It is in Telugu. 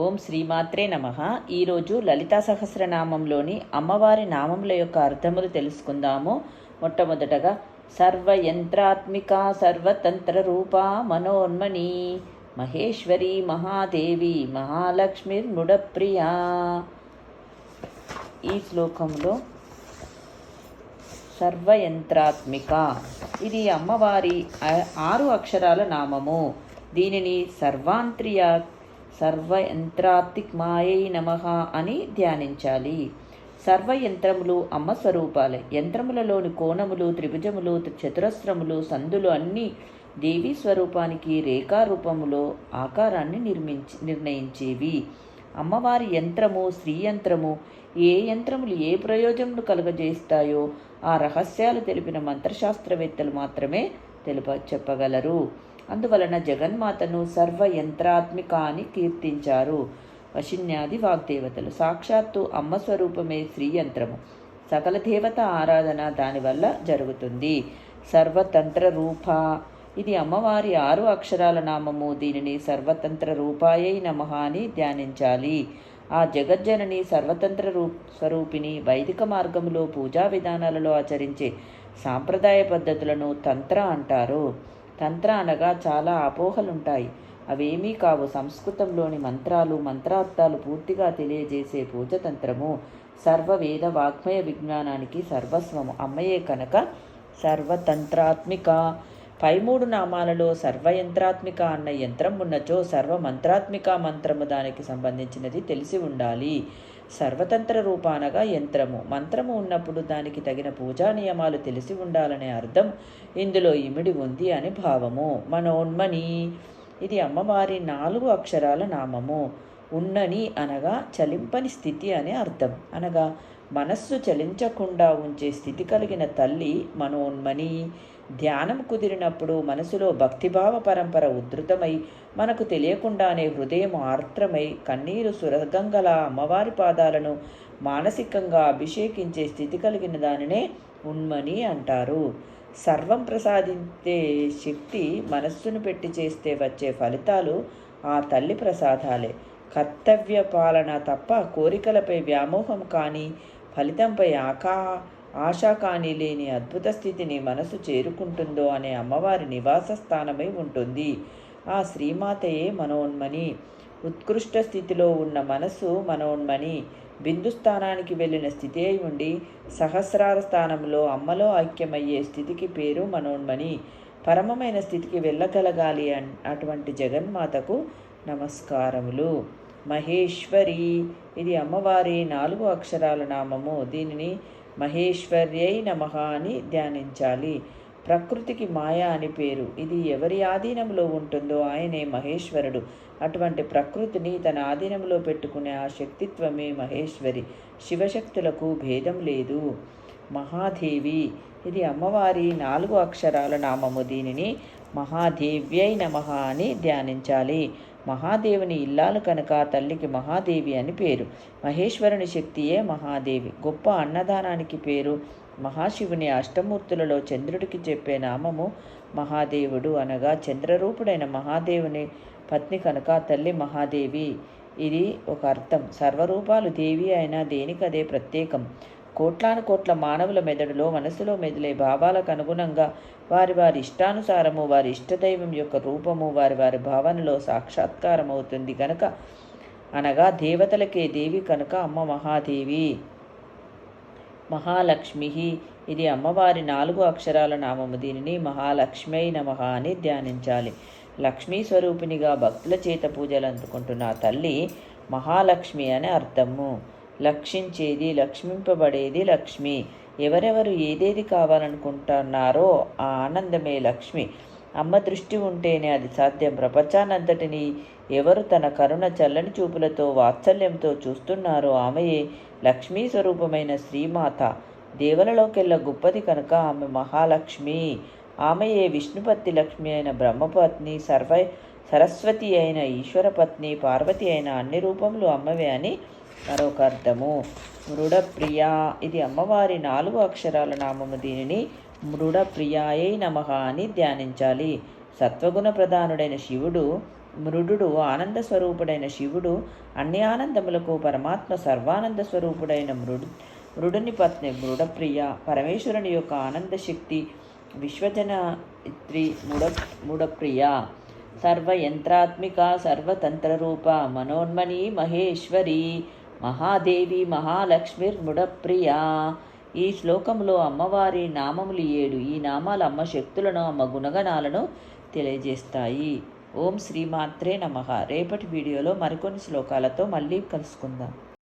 ఓం శ్రీమాత్రే నమ. ఈరోజు లలితా సహస్రనామంలోని అమ్మవారి నామముల యొక్క అర్థములు తెలుసుకుందాము. మొట్టమొదటగా సర్వయంత్రాత్మిక సర్వతంత్ర రూపా మనోన్మణి మహేశ్వరి మహాదేవి మహాలక్ష్మిర్ముడప్రియా ఈ శ్లోకంలో సర్వయంత్రాత్మిక. ఇది అమ్మవారి ఆరు అక్షరాల నామము. దీనిని సర్వాంత్రియ సర్వయంత్రాత్మికమాయై నమ అని ధ్యానించాలి. సర్వయంత్రములు అమ్మ స్వరూపాలే. యంత్రములలోని కోణములు త్రిభుజములు చతురస్రములు సందులు అన్నీ దేవీ స్వరూపానికి రేఖారూపములో ఆకారాన్ని నిర్మించి నిర్ణయించేవి. అమ్మవారి యంత్రము స్త్రీ యంత్రము ఏ యంత్రములు ఏ ప్రయోజనములు కలుగజేస్తాయో ఆ రహస్యాలు తెలిపిన మంత్రశాస్త్రవేత్తలు మాత్రమే తెలుప చెప్పగలరు. అందువలన జగన్మాతను సర్వ యంత్రాత్మిక అని కీర్తించారు. వశిన్యాది వాగ్దేవతలు. సాక్షాత్తు అమ్మ స్వరూపమే శ్రీ యంత్రము సకల దేవత ఆరాధన దానివల్ల జరుగుతుంది. సర్వతంత్ర రూప ఇది అమ్మవారి ఆరు అక్షరాల నామము. దీనిని సర్వతంత్ర రూపాయై నమ అని ధ్యానించాలి. ఆ జగజ్జనని సర్వతంత్ర రూ స్వరూపిణి వైదిక మార్గములో పూజా విధానాలలో ఆచరించే సాంప్రదాయ పద్ధతులను తంత్ర అంటారు. తంత్ర అనగా చాలా అపోహలుంటాయి. అవేమీ కావు. సంస్కృతంలోని మంత్రాలు మంత్రార్థాలు పూర్తిగా తెలియజేసే పూజతంత్రము సర్వవేద వాగ్మయ విజ్ఞానానికి సర్వస్వము. అమ్మయే కనుక సర్వతంత్రాత్మిక. పై మూడు నామాలలో సర్వయంత్రాత్మిక అన్న యంత్రం ఉన్నచో సర్వమంత్రాత్మిక మంత్రము దానికి సంబంధించినది తెలిసి ఉండాలి. సర్వతంత్ర రూపానగా యంత్రము. మంత్రము ఉన్నప్పుడు దానికి తగిన పూజా నియమాలు తెలిసి ఉండాలనే అర్థం ఇందులో ఇమిడి ఉంది అని భావము. మనోన్మని. ఇది అమ్మవారి నాలుగు అక్షరాల నామము. ఉన్నని అనగా చలింపని స్థితి అని అర్థం. అనగా మనస్సు చలించకుండా ఉంచే స్థితి కలిగిన తల్లి మనోన్మని. ధ్యానం కుదిరినప్పుడు మనసులో భక్తిభావ పరంపర ఉధృతమై మనకు తెలియకుండానే హృదయం ఆర్ద్రమై కన్నీరు సురగంగల అమ్మవారి పాదాలను మానసికంగా అభిషేకించే స్థితి కలిగిన దానినే ఉన్మని అంటారు. సర్వం ప్రసాదించే శక్తి మనస్సును పెట్టి చేస్తే వచ్చే ఫలితాలు ఆ తల్లి ప్రసాదాలే. కర్తవ్య పాలన తప్ప కోరికలపై వ్యామోహం కానీ ఫలితంపై ఆకా ఆశా కానీ లేని అద్భుత స్థితిని మనసు చేరుకుంటుందో అనే అమ్మవారి నివాస స్థానమై ఉంటుంది. ఆ శ్రీమాతయే మనోన్మని. ఉత్కృష్ట స్థితిలో ఉన్న మనసు మనోన్మని. బిందు స్థానానికి వెళ్ళిన స్థితి అయి ఉండి సహస్రార స్థానంలో అమ్మలో ఐక్యమయ్యే స్థితికి పేరు మనోన్మని. పరమమైన స్థితికి వెళ్ళగలగాలి అన్ అటువంటి జగన్మాతకు నమస్కారములు. మహేశ్వరి. ఇది అమ్మవారి నాలుగు అక్షరాల నామము. దీనిని మహేశ్వర్యై నమః అని ధ్యానించాలి. ప్రకృతికి మాయ అని పేరు. ఇది ఎవరి ఆధీనంలో ఉంటుందో ఆయనే మహేశ్వరుడు. అటువంటి ప్రకృతిని తన ఆధీనంలో పెట్టుకునే ఆ శక్తిత్వమే మహేశ్వరి. శివశక్తులకు భేదం లేదు. మహాదేవి. ఇది అమ్మవారి నాలుగు అక్షరాల నామము. దీనిని మహాదేవ్యై నమ అని ధ్యానించాలి. మహాదేవుని ఇల్లాలు కనుక తల్లికి మహాదేవి అని పేరు. మహేశ్వరుని శక్తియే మహాదేవి. గొప్ప అన్నదానానికి పేరు. మహాశివుని అష్టమూర్తులలో చంద్రుడికి చెప్పే నామము మహాదేవుడు అనగా చంద్రరూపుడైన మహాదేవుని పత్ని కనుక తల్లి మహాదేవి. ఇది ఒక అర్థం. సర్వరూపాలు దేవి అయినా దేనికదే ప్రత్యేకం. కోట్లాను కోట్ల మానవుల మెదడులో మనసులో మెదిలే భావాలకు అనుగుణంగా వారి వారి ఇష్టానుసారము వారి ఇష్టదైవం యొక్క రూపము వారి వారి భావనలో సాక్షాత్కారం అవుతుంది కనుక అనగా దేవతలకే దేవి కనుక అమ్మ మహాదేవి. మహాలక్ష్మి. ఇది అమ్మవారి నాలుగు అక్షరాల నామము. దీనిని మహాలక్ష్మై నమః అని ధ్యానించాలి. లక్ష్మీ స్వరూపిణిగా భక్తుల చేత పూజలు అందుకుంటున్న తల్లి మహాలక్ష్మి అని అర్థము. లక్షించేది లక్ష్మింపబడేది లక్ష్మి. ఎవరెవరు ఏదేది కావాలనుకుంటున్నారో ఆ ఆనందమే లక్ష్మి. అమ్మ దృష్టి ఉంటేనే అది సాధ్యం. ప్రపంచానంతటిని ఎవరు తన కరుణ చల్లని చూపులతో వాత్సల్యంతో చూస్తున్నారో ఆమెయే లక్ష్మీ స్వరూపమైన శ్రీమాత. దేవలలోకెల్లా గొప్పది కనుక ఆమె మహాలక్ష్మి. ఆమెయే విష్ణుపత్తి లక్ష్మి అయిన బ్రహ్మపత్ని సర్వ సరస్వతి అయిన ఈశ్వరపత్ని పార్వతి అయిన అన్ని రూపములు అమ్మవే అని మరొక అర్థము మృడప్రియ ఇది అమ్మవారి నాలుగు అక్షరాల నామము దీనిని మృడప్రియాయై నమ అని ధ్యానించాలి. సత్వగుణ ప్రధానుడైన శివుడు మృడు ఆనంద స్వరూపుడైన శివుడు అన్ని ఆనందములకు పరమాత్మ సర్వానంద స్వరూపుడైన మృడు మృడుని పత్ని మృడప్రియ పరమేశ్వరుని యొక్క ఆనంద శక్తి విశ్వజనత్రి ముడ ముడప్రియ. సర్వయంత్రాత్మిక సర్వతంత్రరూప మనోన్మణి మహేశ్వరి. మహాదేవి మహాలక్ష్మిర్ముడప్రియా ఈ శ్లోకంలో అమ్మవారి నామములు ఏడు. ఈ నామాలు అమ్మ శక్తులను అమ్మ గుణగణాలను తెలియజేస్తాయి. ఓం శ్రీమాత్రే నమ. రేపటి వీడియోలో మరికొన్ని శ్లోకాలతో మళ్ళీ కలుసుకుందాం.